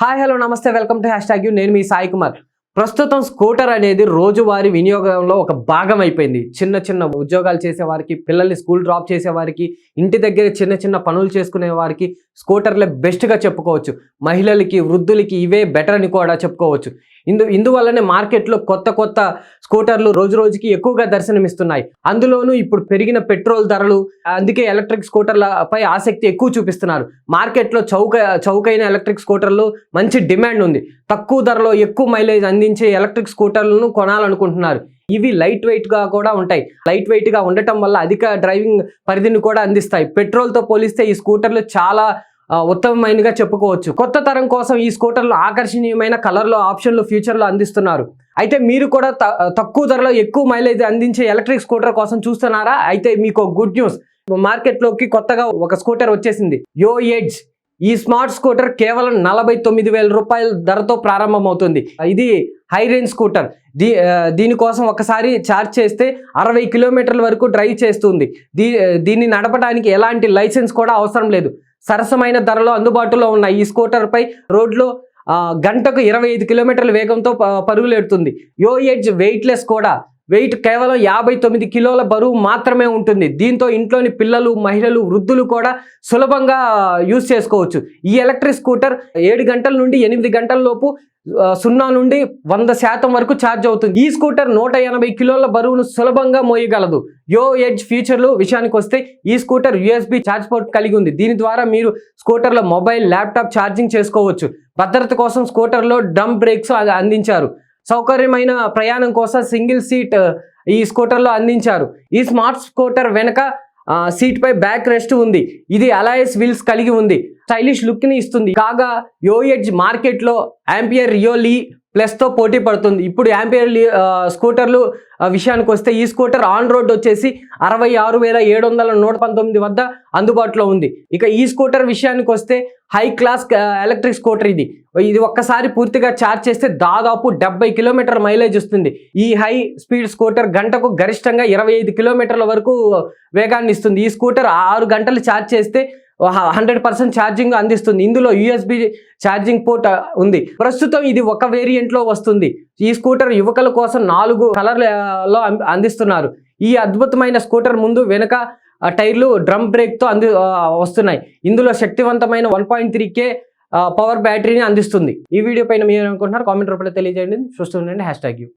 Hi hello నమస్తే welcome to hash tag you నేను మీ సాయి కుమార్. ప్రస్తుతం స్కూటర్ అనేది రోజువారీ వినియోగంలో ఒక భాగం అయిపోయింది. చిన్న చిన్న ఉద్యోగాలు చేసేవారికి పిల్లల్ని స్కూల్ డ్రాప్ చేసేవారికి ఇంటి దగ్గర చిన్న చిన్న పనులు చేసుకునే వారికి స్కూటర్లే బెస్ట్గా చెప్పుకోవచ్చు. మహిళలకి వృద్ధులకి ఇవే బెటర్ అని కూడా చెప్పుకోవచ్చు. ఇందు ఇందువల్లనే మార్కెట్లో కొత్త కొత్త స్కూటర్లు రోజు రోజుకి ఎక్కువగా దర్శనమిస్తున్నాయి. అందులోనూ ఇప్పుడు పెరిగిన పెట్రోల్ ధరలు అందుకే ఎలక్ట్రిక్ స్కూటర్లపై ఆసక్తి ఎక్కువ చూపిస్తున్నారు. మార్కెట్లో చౌక చౌకైన ఎలక్ట్రిక్ స్కూటర్లు మంచి డిమాండ్ ఉంది. తక్కువ ధరలో ఎక్కువ మైలేజ్ అందించే ఎలక్ట్రిక్ స్కూటర్లను కొనాలనుకుంటున్నారు. ఇవి లైట్ వెయిట్గా కూడా ఉంటాయి. లైట్ వెయిట్గా ఉండటం వల్ల అధిక డ్రైవింగ్ పరిధిని కూడా అందిస్తాయి. పెట్రోల్తో పోలిస్తే ఈ స్కూటర్లు చాలా ఉత్తమమైనగా చెప్పుకోవచ్చు. కొత్త తరం కోసం ఈ స్కూటర్లు ఆకర్షణీయమైన కలర్లో ఆప్షన్లు ఫ్యూచర్లో అందిస్తున్నారు. అయితే మీరు కూడా త- తక్కువ ధరలో ఎక్కువ మైలేజ్ అందించే ఎలక్ట్రిక్ స్కూటర్ కోసం చూస్తున్నారా? అయితే మీకు గుడ్ న్యూస్. మార్కెట్లోకి కొత్తగా ఒక స్కూటర్ వచ్చేసింది. యో ఎడ్జ్. ఈ స్మార్ట్ స్కూటర్ కేవలం నలభై తొమ్మిది వేల రూపాయల ధరతో ప్రారంభమవుతుంది. ఇది హై రేంజ్ స్కూటర్. దీ దీనికోసం ఒకసారి ఛార్జ్ చేస్తే అరవై కిలోమీటర్ల వరకు డ్రైవ్ చేస్తుంది. దీ దీన్ని నడపడానికి ఎలాంటి లైసెన్స్ కూడా అవసరం లేదు. సరసమైన ధరలో అందుబాటులో ఉన్న ఈ స్కూటర్పై రోడ్లో గంటకు ఇరవై ఐదు కిలోమీటర్ల వేగంతో పరుగులేడుతుంది పరుగులెడుతుంది. యో ఎడ్జ్ వెయిట్లెస్ కూడా వెయిట్ కేవలం యాభై తొమ్మిది కిలోల బరువు మాత్రమే ఉంటుంది. దీంతో ఇంట్లోని పిల్లలు మహిళలు వృద్ధులు కూడా సులభంగా యూజ్ చేసుకోవచ్చు. ఈ ఎలక్ట్రిక్ స్కూటర్ ఏడు గంటల నుండి ఎనిమిది గంటల లోపు సున్నా నుండి వంద శాతం వరకు ఛార్జ్ అవుతుంది. ఈ స్కూటర్ నూట ఎనభై కిలోల బరువును సులభంగా మోయగలదు. యో ఎడ్జ్ ఫీచర్లు విషయానికి వస్తే ఈ స్కూటర్ యూఎస్బి ఛార్జ్ పోర్ట్ కలిగి ఉంది. దీని ద్వారా మీరు స్కూటర్లో మొబైల్ ల్యాప్టాప్ ఛార్జింగ్ చేసుకోవచ్చు. భద్రత కోసం స్కూటర్లో డమ్ బ్రేక్స్ అందించారు. సౌకర్యమైన ప్రయాణం కోసం సింగిల్ సీట్ ఈ స్కూటర్లో అందించారు. ఈ స్మార్ట్ స్కూటర్ వెనక సీట్పై బ్యాక్ రెస్ట్ ఉంది. ఇది అలయస్ వీల్స్ కలిగి ఉంది. స్టైలిష్ లుక్ని ఇస్తుంది. కాగా యోయెడ్జ్ మార్కెట్లో యాంపియర్ రియోలీ ప్లస్తో పోటీ పడుతుంది. ఇప్పుడు యాంపియర్ స్కూటర్లు విషయానికి వస్తే ఈ స్కూటర్ ఆన్ రోడ్ వచ్చేసి అరవై ఆరు వేల ఏడు వందల నూట పంతొమ్మిది వద్ద అందుబాటులో ఉంది. ఇక ఈ స్కూటర్ విషయానికి వస్తే హై క్లాస్ ఎలక్ట్రిక్ స్కూటర్ ఇది. ఇది ఒక్కసారి పూర్తిగా ఛార్జ్ చేస్తే దాదాపు డెబ్బై కిలోమీటర్ మైలేజ్ వస్తుంది. ఈ హై స్పీడ్ స్కూటర్ గంటకు గరిష్టంగా ఇరవై ఐదు కిలోమీటర్ల వరకు వేగాన్ని ఇస్తుంది. ఈ స్కూటర్ ఆరు గంటలు ఛార్జ్ చేస్తే హండ్రెడ్ పర్సెంట్ ఛార్జింగ్ అందిస్తుంది. ఇందులో యూఎస్బి ఛార్జింగ్ పోర్ట్ ఉంది. ప్రస్తుతం ఇది ఒక వేరియంట్లో వస్తుంది. ఈ స్కూటర్ యువకుల కోసం నాలుగు కలర్లలో అందిస్తున్నారు. ఈ అద్భుతమైన స్కూటర్ ముందు వెనుక టైర్లు డ్రమ్ బ్రేక్తో అంది వస్తున్నాయి. ఇందులో శక్తివంతమైన one point three K power బ్యాటరీని అందిస్తుంది. ఈ వీడియో పైన మీరు అనుకుంటున్నారు కామెంట్ రూపంలో తెలియజేయండి. చూస్తుండండి హ్యాష్ ట్యాగ్ యూ.